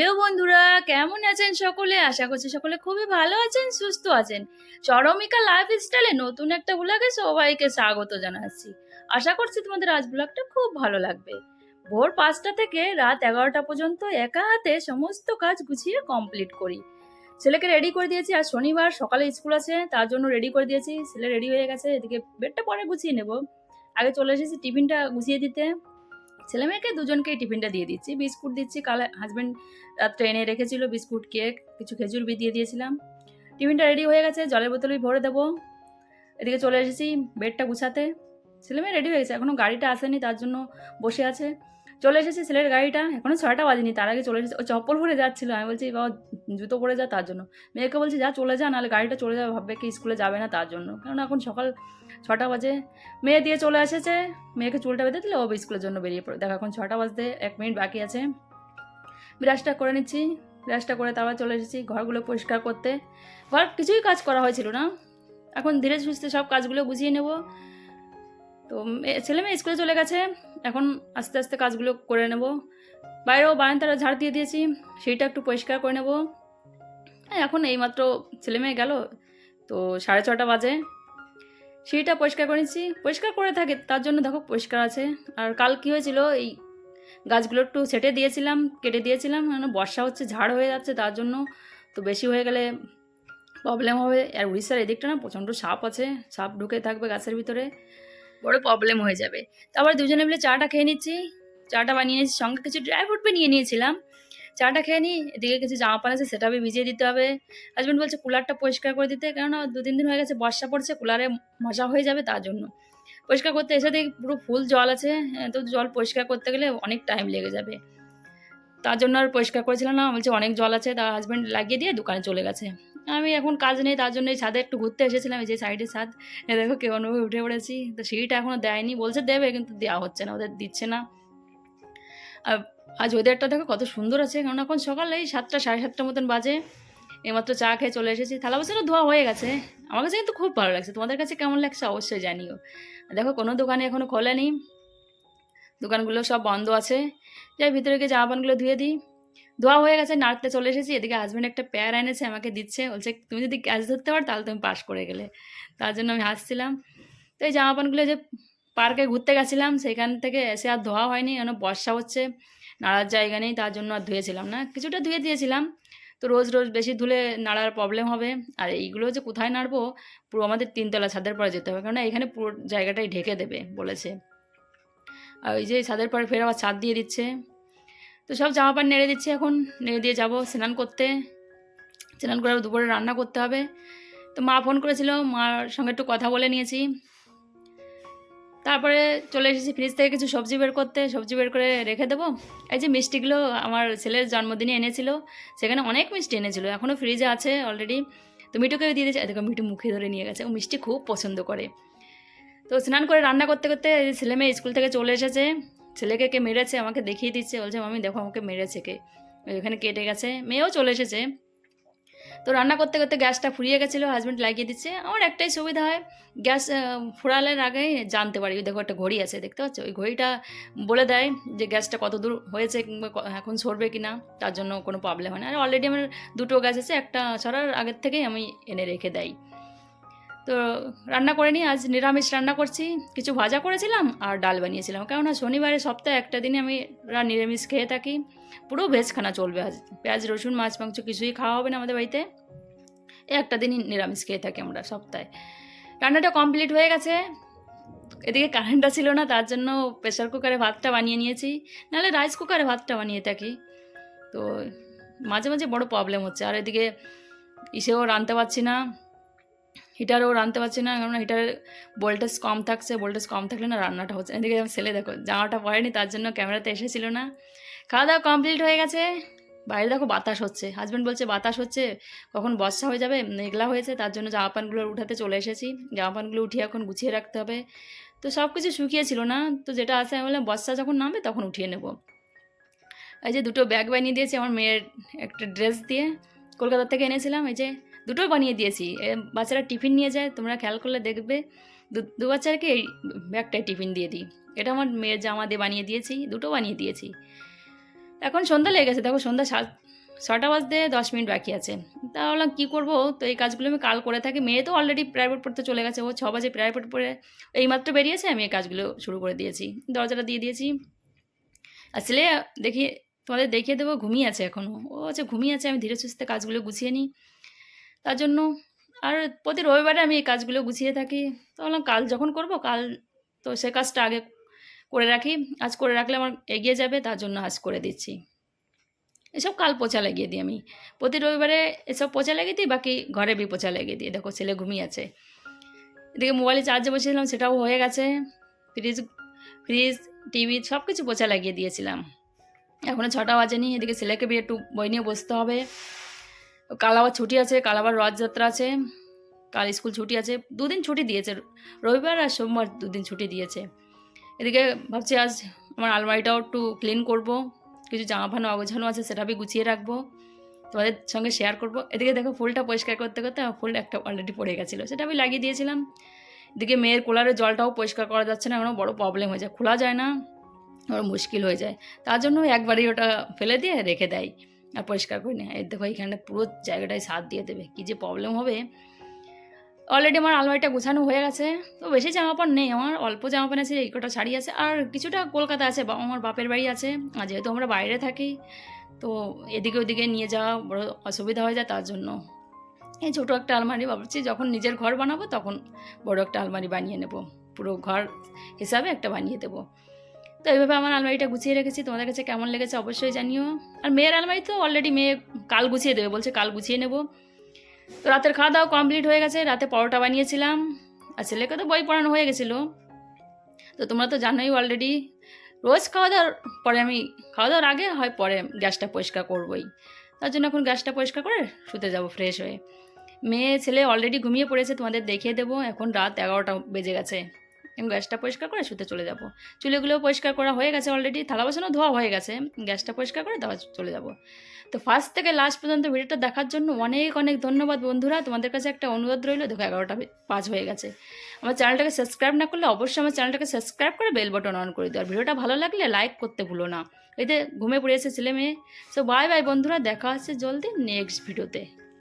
Hello বন্ধুরা, কেমন আছেন সকলে? আশা করছি সকলে খুবই ভালো আছেন, সুস্থ আছেন। চরমিকা লাইফ স্টাইলে নতুন একটা ব্লগে সবাইকে স্বাগত জানাচ্ছি। আশা করছি তোমাদের আজ ব্লগটা খুব ভালো লাগবে। ভোর পাঁচটা থেকে রাত এগারোটা পর্যন্ত একা হাতে সমস্ত কাজ গুছিয়ে কমপ্লিট করি। ছেলেকে রেডি করে দিয়েছি আর শনিবার, সকালে স্কুল আছে, তার জন্য রেডি করে দিয়েছি। ছেলে রেডি হয়ে গেছে, এদিকে বেডটা পরে গুছিয়ে নেব। আগে চলে এসেছি টিফিনটা গুছিয়ে দিতে। ছেলে মেয়েকে দুজনকেই টিফিনটা দিয়ে দিচ্ছি। বিস্কুট দিচ্ছি, কাল হাজব্যান্ড এনে রেখেছিল বিস্কুট, কেক, কিছু খেজুর বি দিয়ে দিয়েছিলাম। টিফিনটা রেডি হয়ে গেছে, জলের বোতলে ভরে দেবো। এদিকে চলে এসেছি বেডটা গুছাতে। ছেলে মেয়ে রেডি হয়ে গেছে এখনও গাড়িটা আসেনি, তার জন্য বসে আছে। চলে এসেছি ছেলের গাড়িটা এখনও ছয়টা বাজেনি, তার আগে চলে এসেছে। ও চপ্পল পরে যাচ্ছিল, আমি বলছি, বাবা, জুতো পরে যা তার জন্য। মেয়েকে বলছি, যা, চলে যা, নাহলে গাড়িটা চলে যাবে। ভাববে কি স্কুলে যাবে না তার জন্য। কারণ এখন সকাল ছটা বাজে। মেয়ে দিয়ে চলে এসেছে, মেয়েকে চুলটা বেঁধে দিলে ও স্কুলের জন্য বেরিয়ে পড়ে। দেখো, এখন ছটা বাজতে এক মিনিট বাকি আছে। ব্রাশটা করে নিচ্ছি। ব্রাশটা করে তারপর চলে এসেছি ঘরগুলো পরিষ্কার করতে। ঘর কিছুই কাজ করা হয়েছিল না। এখন ধীরে সুস্থে সব কাজগুলো বুঝিয়ে নেব। তো ছেলে মেয়ে স্কুলে চলে গেছে। এখন আস্তে আস্তে কাজগুলো করে নেব। বাইরেও বারান্দাটা ঝাড় দিয়ে দিয়েছি সেইটা একটু পরিষ্কার করে নেব। হ্যাঁ, এখন এইমাত্র ছেলে মেয়ে গেল তো সাড়ে ছটা বাজে। সেইটা পরিষ্কার করে নিচ্ছি। পরিষ্কার করে থাকে তার জন্য দেখো পরিষ্কার আছে। আর কাল কী হয়েছিল এই গাছগুলো একটু সেটে দিয়েছিলাম কেটে দিয়েছিলাম মানে বর্ষা হচ্ছে ঝাড় হয়ে যাচ্ছে তার জন্য। তো বেশি হয়ে গেলে প্রবলেম হবে। আর উড়িষ্যার এদিকটা না প্রচণ্ড সাপ আছে সাপ ঢুকে থাকবে গাছের ভিতরে। বড় প্রবলেম হয়ে যাবে। তারপরে দুজনে মিলে চাটা খেয়ে নিচ্ছি। চাটা বানিয়ে নিয়েছি সঙ্গে কিছু ড্রাই ফ্রুট নিয়ে নিয়েছিলাম। চাটা খেয়ে নিই এদিকে কিছু জামা প্যান্ট আছে সেটা ভিজিয়ে দিতে হবে। হাজব্যান্ড বলছে কুলারটা পরিষ্কার করে দিতে কেননা দু তিন দিন হয়ে গেছে বর্ষা পড়ছে কুলারে মশা হয়ে যাবে তার জন্য। পরিষ্কার করতে এসে দেখি পুরো ফুল জল আছে হ্যাঁ, তো জল পরিষ্কার করতে গেলে অনেক টাইম লেগে যাবে। তার জন্য আর পরিষ্কার করেছিলাম না বলছে অনেক জল আছে তার হাজব্যান্ড লাগিয়ে দিয়ে দোকানে চলে গেছে। আমি এখন কাজ নেই, তার জন্য এই ছাদে একটু ঘুরতে এসেছিলাম, এই যে সাইডে ছাদ। এ দেখো কেউ অনুভবে উঠে পড়েছি। তো সিঁড়িটা এখনও দেয়নি, বলছে দেবে কিন্তু দেওয়া হচ্ছে না, ওদের দিচ্ছে না। আর আজ ওয়েদারটা দেখো কত সুন্দর আছে কারণ এখন সকালে এই সাতটা, সাড়ে সাতটার মতন বাজে। এইমাত্র চা খেয়ে চলে এসেছি। থালা বাসনও ধোয়া হয়ে গেছে। আমার কাছে কিন্তু খুব ভালো লাগছে। তোমাদের কাছে কেমন লাগছে অবশ্যই জানিও। দেখো কোনো দোকানে এখনও খোলেনি। দোকানগুলো সব বন্ধ আছে। যাই ভিতরে গিয়ে জামা প্যান্টগুলো ধুয়ে দিই। ধোয়া হয়ে গেছে নাড়তে চলে এসেছি, এদিকে হাজব্যান্ড একটা প্যার এনেছে, আমাকে দিচ্ছে, বলছে, তুমি যদি ক্যাচ ধরতে পারো, তাহলে তুমি পাস করে গেলে। তার জন্য আমি হাসছিলাম। তো এই জামা প্যান্টগুলো যে পার্কে ঘুরতে গেছিলাম সেখান থেকে এসে আর ধোয়া হয়নি কেন বর্ষা হচ্ছে, নাড়ার জায়গা নেই, তার জন্য আর ধুয়েছিলাম না। কিছুটা ধুয়ে দিয়েছিলাম, তো রোজ রোজ বেশি ধুলে নাড়ার প্রবলেম হবে। আর এইগুলো যে কোথায় নাড়বো, পুরো আমাদের তিনতলা ছাদের পরে যেতে হবে, কেননা এখানে পুরো জায়গাটাই ঢেকে দেবে, বলেছে। আর ওই যে ছাদের পরে ফের আবার ছাদ দিয়ে দিচ্ছে। তো সব জামা প্যান্ট নেড়ে দিচ্ছি এখন। নেড়ে দিয়ে যাব স্নান করতে। স্নান করে দুপুরে রান্না করতে হবে। তো মা ফোন করেছিল, মার সঙ্গে একটু কথা বলে নিয়েছি। তারপরে চলে এসেছি ফ্রিজ থেকে কিছু সবজি বের করতে। সবজি বের করে রেখে দেবো। এই যে মিষ্টিগুলো আমার ছেলের জন্মদিনে এনেছিল, সেখানে অনেক মিষ্টি এনেছিল। এখনও ফ্রিজে আছে অলরেডি তো মিঠুকে দিয়ে দিয়েছে। দেখো মিঠু মুখে ধরে নিয়ে গেছে। ও মিষ্টি খুব পছন্দ করে। তো স্নান করে রান্না করতে করতে ছেলে মেয়ে স্কুল থেকে চলে এসেছে। ছেলেকে কে মেরেছে আমাকে দেখিয়ে দিচ্ছে, বলছে, মামি, দেখো আমাকে মেরেছে কে। ওইখানে কেটে গেছে, মেয়েও চলে এসেছে। তো রান্না করতে করতে গ্যাসটা ফুরিয়ে গেছিল হাজব্যান্ড লাগিয়ে দিচ্ছে। আমার একটাই সুবিধা হয়, গ্যাস ফুরালের আগেই জানতে পারি দেখো একটা ঘড়ি আছে, দেখতে পাচ্ছ? ওই ঘড়িটা বলে দেয় যে গ্যাসটা কত দূর হয়েছে এখন সরবে কি না তার জন্য কোনো প্রবলেম হয় না। আর অলরেডি আমার দুটো গ্যাস আছে, একটা সরার আগের থেকেই আমি এনে রেখে দেই তো রান্না করে নিই আজ নিরামিষ রান্না করছি। কিছু ভাজা করেছিলাম আর ডাল বানিয়েছিলাম। কেননা শনিবারে সপ্তাহে একটা দিনে আমি নিরামিষ খেয়ে থাকি। পুরো ভেজ খানা চলবে আজ। পেঁয়াজ, রসুন, মাছ, মাংস কিছুই খাওয়া হবে না আমাদের বাড়িতে। এই একটা দিনই নিরামিষ খেয়ে থাকি আমরা সপ্তাহে। রান্নাটা কমপ্লিট হয়ে গেছে। এদিকে কারেন্টটা ছিল না, তার জন্য প্রেশার কুকারে ভাতটা বানিয়ে নিয়েছি। নাহলে রাইস কুকারে ভাতটা বানিয়ে থাকি। তো মাঝে মাঝে বড় প্রবলেম হচ্ছে। আর এদিকে ইসেও রাঁধতে পারছি না। হিটারেও রাঁধতে পারছি না কারণ হিটারের ভোল্টেজ কম থাকছে ভোল্টেজ কম থাকলে না রান্নাটা হচ্ছে। এদিকে আমার ছেলে দেখো, জামাটা পরেনি, তার জন্য ক্যামেরাতে এসেছিল না। খাওয়া দাওয়া কমপ্লিট হয়ে গেছে। বাইরে দেখো বাতাস হচ্ছে। হাজব্যান্ড বলছে, বাতাস হচ্ছে, কখন বর্ষা হয়ে যাবে? মেঘলা হয়েছে, তার জন্য জামা প্যান্টগুলো উঠাতে চলে এসেছি। জামা প্যান্টগুলো উঠিয়ে এখন গুছিয়ে রাখতে হবে। তো সব কিছু শুকিয়েছিল না। তো যেটা আছে আমি বললাম, বর্ষা যখন নামবে তখন উঠিয়ে নেব। এই যে দুটো ব্যাগ বানিয়ে দিয়েছি আমার মেয়ের একটা ড্রেস দিয়ে। কলকাতা থেকে এনেছিলাম, এই যে দুটো বানিয়ে দিয়েছি। বাচ্চারা টিফিন নিয়ে যায়, তোমরা খেয়াল করলে দেখবে, দু বাচ্চাকে এই ব্যাগটায় টিফিন দিয়ে দিই। এটা আমার মেয়ের জামা দিয়ে বানিয়ে দিয়েছি, দুটো বানিয়ে দিয়েছি। এখন সন্ধ্যা লেগে গেছে, দেখো সন্ধ্যা সাত, ছটা বাজতে দশ মিনিট বাকি আছে। তা ভাবলাম কী করব, তো এই কাজগুলো আমি কাল করে থাকি। মেয়ে তো অলরেডি প্রাইভেট পড়তে চলে গেছে, ও ছ বাজে প্রাইভেট পড়ে এইমাত্র বেরিয়েছে, আমি এই কাজগুলো শুরু করে দিয়েছি। দরজাটা দিয়ে দিয়েছি। আসলে দেখি, তোমাদের দেখিয়ে দেবো, ঘুমিয়ে আছে এখনও ও আচ্ছা ঘুমিয়ে আছে, আমি ধীরে সুস্থে কাজগুলো গুছিয়ে নিই। তার জন্য আর প্রতি রবিবারে আমি এই কাজগুলো গুছিয়ে থাকি। তো বললাম কাল যখন করব, কাল তো সে কাজটা আগে করে রাখি। আজ করে রাখলে আমার এগিয়ে যাবে, তার জন্য আজ করে দিচ্ছি। এসব কাল পোছা লাগিয়ে দিই আমি। প্রতি রবিবারে এসব পোছা লাগিয়ে দিই, বাকি ঘরে বি পোছা লাগিয়ে দিই। দেখো, ছেলে ঘুমিয়ে আছে। এদিকে মোবাইলে চার্জে বসেছিলাম, সেটাও হয়ে গেছে। ফ্রিজ ফ্রিজ টিভি সব কিছু পোছা লাগিয়ে দিয়েছিলাম। এখনও ছটা বাজেনি, এদিকে ছেলেকে বি একটু বই নিয়ে বসতে হবে। কাল আবার ছুটি আছে কাল আবার রথযাত্রা আছে, কাল স্কুল ছুটি আছে, দুদিন ছুটি দিয়েছে, রবিবার আর সোমবার দুদিন ছুটি দিয়েছে। এদিকে ভাবছি আজ আমার আলমারিটাও একটু ক্লিন করব, কিছু জামা ফানো অগোছানো আছে, সেটা আমি গুছিয়ে রাখব, তোমাদের সঙ্গে শেয়ার করব। এদিকে দেখো ফুলটা পরিষ্কার করতে করতে আমার ফুল একটা অলরেডি পড়ে গেছিল, সেটা আমি লাগিয়ে দিয়েছিলাম। এদিকে মেয়ের কোলারের জলটাও পরিষ্কার করা যাচ্ছে না এখনও বড় প্রবলেম হয়ে যায়, খোলা যায় না ওর মুশকিল হয়ে যায়। তার জন্য একবারই ওটা ফেলে দিয়ে রেখে দেয়। আর পরিষ্কার করে নেয় এই দেখো এখানে পুরো জায়গাটায় সাথ দিয়ে দেবে। কী যে প্রবলেম হবে? অলরেডি আমার আলমারিটা গোছানো হয়ে গেছে। তো বেশি জামা কাপড় নেই। আমার অল্প জামা প্যান্ট আছে, এই কটা শাড়ি আছে। আর কিছুটা কলকাতা আছে বা আমার বাপের বাড়ি আছে। আর যেহেতু আমরা বাইরে থাকি, তো এদিকে ওদিকে নিয়ে যাওয়া বড় অসুবিধা হয়ে যায় তার জন্য। এই ছোটো একটা আলমারি ভাবছি, যখন নিজের ঘর বানাবো তখন বড় একটা আলমারি বানিয়ে নেব। পুরো ঘর হিসাবে একটা বানিয়ে দেবো। তো এইভাবে আমার আলমারিটা গুছিয়ে রেখেছি। তোমাদের কাছে কেমন লেগেছে অবশ্যই জানিও। আর মেয়ের আলমারি তো অলরেডি মেয়ে কাল গুছিয়ে দেবে, বলছে কাল গুছিয়ে নেব। তো রাতের খাওয়া দাওয়া কমপ্লিট হয়ে গেছে, রাতে পরোটা বানিয়েছিলাম। আর ছেলেকে তো বই পড়ানো হয়ে গেছিল। তো তোমরা তো জানোই অলরেডি রোজ খাওয়া দাওয়ার পরে আমি খাওয়া দাওয়ার আগে হয় পরে গ্যাসটা পরিষ্কার করবই। তার জন্য এখন গ্যাসটা পরিষ্কার করে শুতে যাব ফ্রেশ হয়ে। মেয়ে, ছেলে অলরেডি ঘুমিয়ে পড়েছে, তোমাদের দেখিয়ে দেবো। এখন রাত এগারোটা বেজে গেছে। আমি গ্যাসটা পরিষ্কার করে শুতে চলে যাব। চুলেগুলো পরিষ্কার করা হয়ে গেছে অলরেডি থালা বাসনও ধোয়া হয়ে গেছে। গ্যাসটা পরিষ্কার করে দেওয়া চলে যাব। তো ফার্স্ট থেকে লাস্ট পর্যন্ত ভিডিওটা দেখার জন্য অনেক অনেক ধন্যবাদ বন্ধুরা। তোমাদের কাছে একটা অনুরোধ রইল, দেখো এগারোটা পাঁচ হয়ে গেছে। আমার চ্যানেলটাকে সাবস্ক্রাইব না করলে অবশ্যই আমার চ্যানেলটাকে সাবস্ক্রাইব করে বেল বাটন অন করে দিও। আর ভিডিওটা ভালো লাগলে লাইক করতে ভুলো না। এতে ঘুমে পড়ে এসে ছেলে মেয়ে। সো বাই বাই বন্ধুরা, দেখা হচ্ছে জলদি নেক্সট ভিডিওতে